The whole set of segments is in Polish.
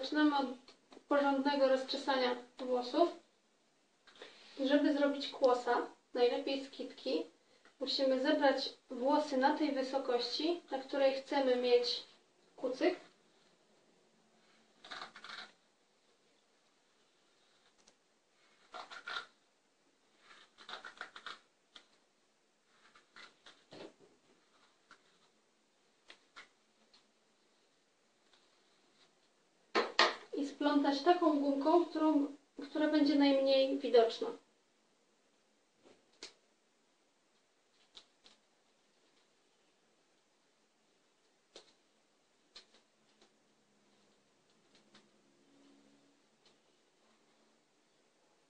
Zaczynamy od porządnego rozczesania włosów. Żeby zrobić kłosa, najlepiej z kitki, musimy zebrać włosy na tej wysokości, na której chcemy mieć kucyk. i splątać taką gumką, którą, która będzie najmniej widoczna.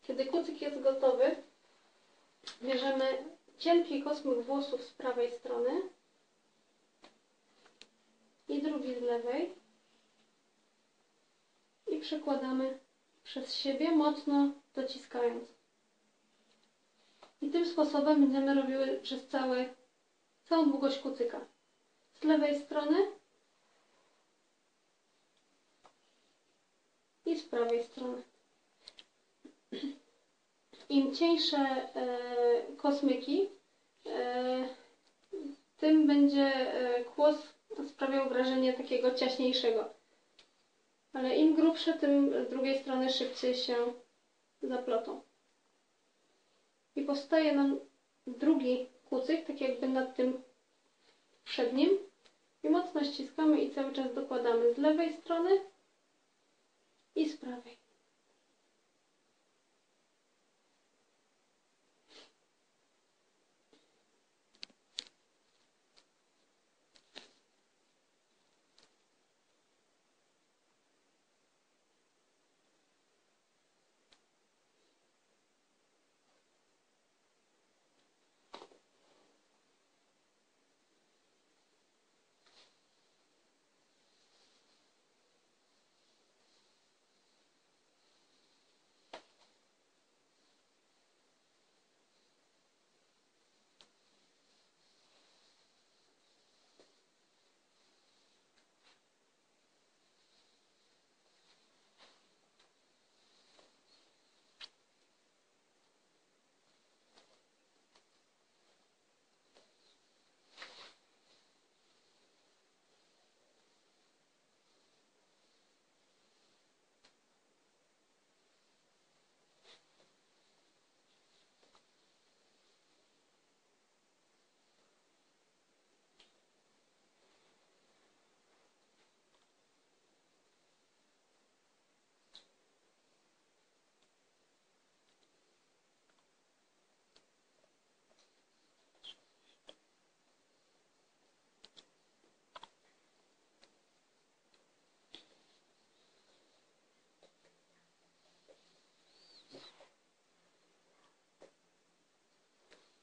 Kiedy kucyk jest gotowy, bierzemy cienki kosmyk włosów z prawej strony i drugi z lewej i przekładamy przez siebie, mocno dociskając. I tym sposobem będziemy robiły przez cały, całą długość kucyka. Z lewej strony i z prawej strony. Im cieńsze e, kosmyki, e, tym będzie e, kłos sprawiał wrażenie takiego ciaśniejszego. Ale im grubsze, tym z drugiej strony szybciej się zaplotą. I powstaje nam drugi kucyk, tak jakby nad tym przednim. I mocno ściskamy i cały czas dokładamy z lewej strony i z prawej.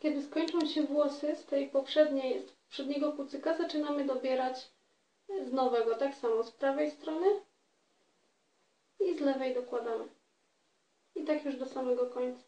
Kiedy skończą się włosy z tej poprzedniej, z poprzedniego kucyka, zaczynamy dobierać z nowego, tak samo z prawej strony i z lewej dokładamy. I tak już do samego końca.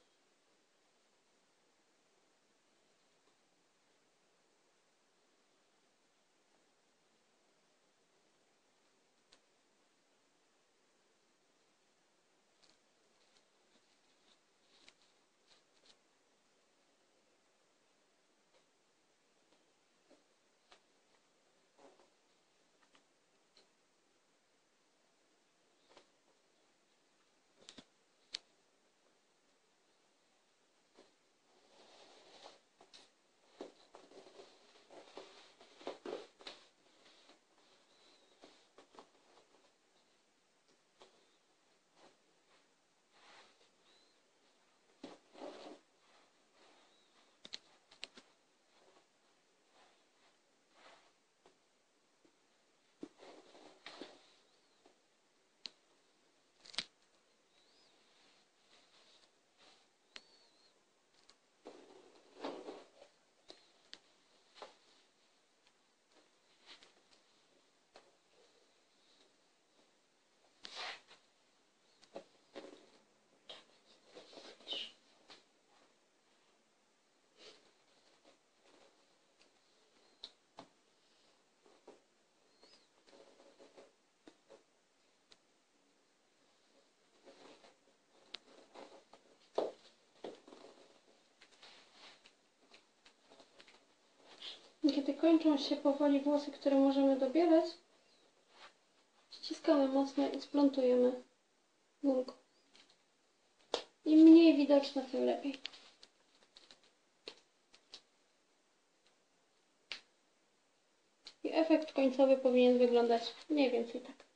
Kiedy kończą się powoli włosy, które możemy dobierać, ściskamy mocno i splątujemy gumką. Im mniej widoczne, tym lepiej. I efekt końcowy powinien wyglądać mniej więcej tak.